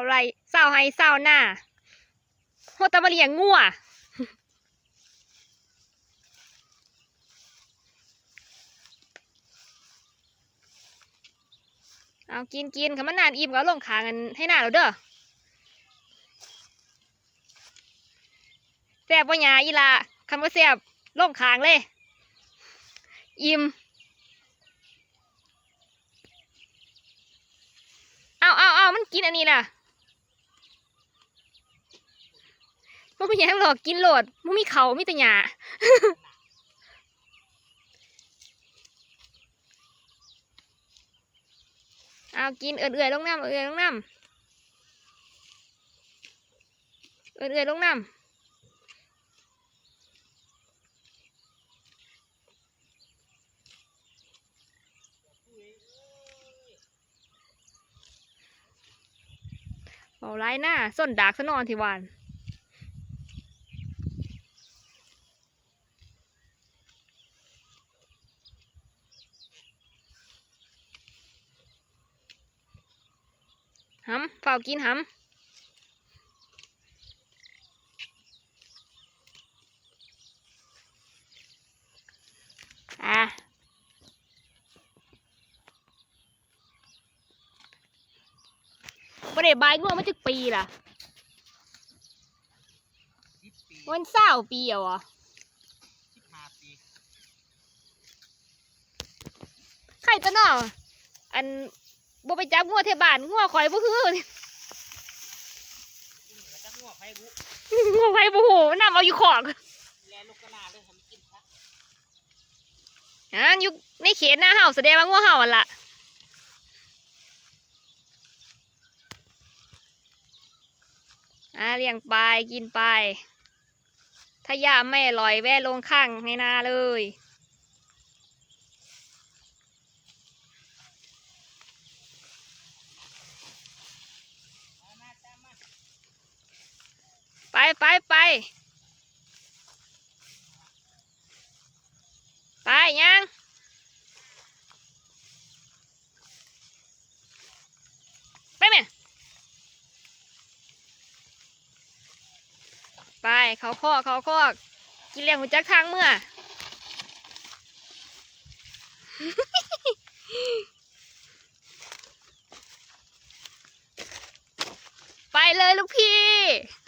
าไรเศร้าให้เศร้าหน้าโฮตามาเลียงงัวเอากินกินคำมันนานอิ่มก็เอาลงขางกันให้หน้าเราเด้อแซ่บว่ายาอีละคำว่าแซ่บลงขางเลย อิ่มเอาเอาเอามันกินอันนี้ล่ะ มันเป็นหยังหรอกกินโหลดมันมีเขามีแต่หยาเอากินเอื่อยๆลงน้ำเอื่อยๆลงน้ำเอื่อยๆลงน้ำเอาไรหน้าส้นดากซะนอนทีวาน หำเฝ้ากินหำอะประเดี๋ยวใบง่วงมาจากปีล่ะ วันเศร้าปีเหรอสิบห้าปีใครจะนออัน บ่ไปจับงัวเทบานงัวข่อยบ่คือซึ่งก็จะงัวไฟบุงัวไผบ่ฮู้นำเอาอยู่ของแลลูกกระนาเลยทำกินซะอันอยู่ในเขตหน้าเฮาแสดงว่างัวเฮาหั่นล่ะอ่าเลี้ยงไปกินไป ถ้ายาไม่อร่อยแวะลงข้างในนาเลย ไปไปไปไปยังไปมั้ยไปเขาคอกเขาคอกกินเลี้ยงหัวจักทางเมื่อไปเลยลูกพี่